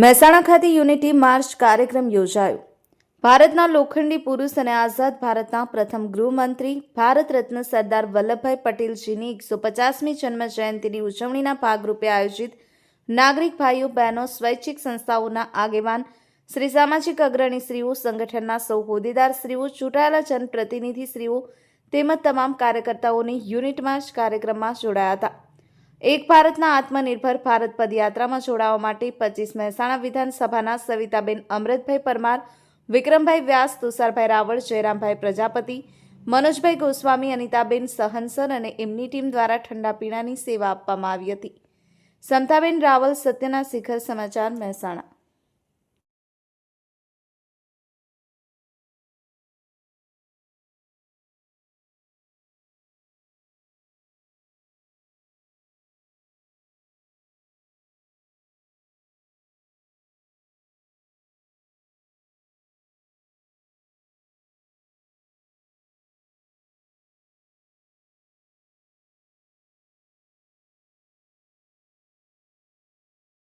મહેસાણા ખાતે unity March કાર્યક્રમ યોજાયો. ભારતના લોખંડી પુરુષ અને આઝાદ ભારતના પ્રથમ ગૃહમંત્રી ભારત રત્ન સરદાર વલ્લભભાઈ પટેલજીની એકસો પચાસમી જન્મ જયંતિની ઉજવણીના ભાગરૂપે આયોજિત નાગરિક ભાઈઓ બહેનો સ્વૈચ્છિક સંસ્થાઓના આગેવાન શ્રી સામાજિક અગ્રણીશ્રીઓ સંગઠનના સૌ હોદ્દેદારશ્રીઓ ચૂંટાયેલા જનપ્રતિનિધિશ્રીઓ તેમજ તમામ કાર્યકર્તાઓની યુનિટ માર્ચ કાર્યક્રમમાં જોડાયા હતા. એક ભારતના આત્મનિર્ભર ભારત પદયાત્રામાં જોડાવા માટે પચીસ મહેસાણા વિધાનસભાના સવિતાબેન અમૃતભાઈ પરમાર, વિક્રમભાઈ વ્યાસ, તુષારભાઈ રાવળ, જયરામભાઈ પ્રજાપતિ, મનોજભાઈ ગોસ્વામી, અનિતાબેન સહનસર અને એમની ટીમ દ્વારા ઠંડા પીણાની સેવા આપવામાં આવી હતી. સમતાબેન રાવલ, સત્યના શિખર સમાચાર મહેસાણા.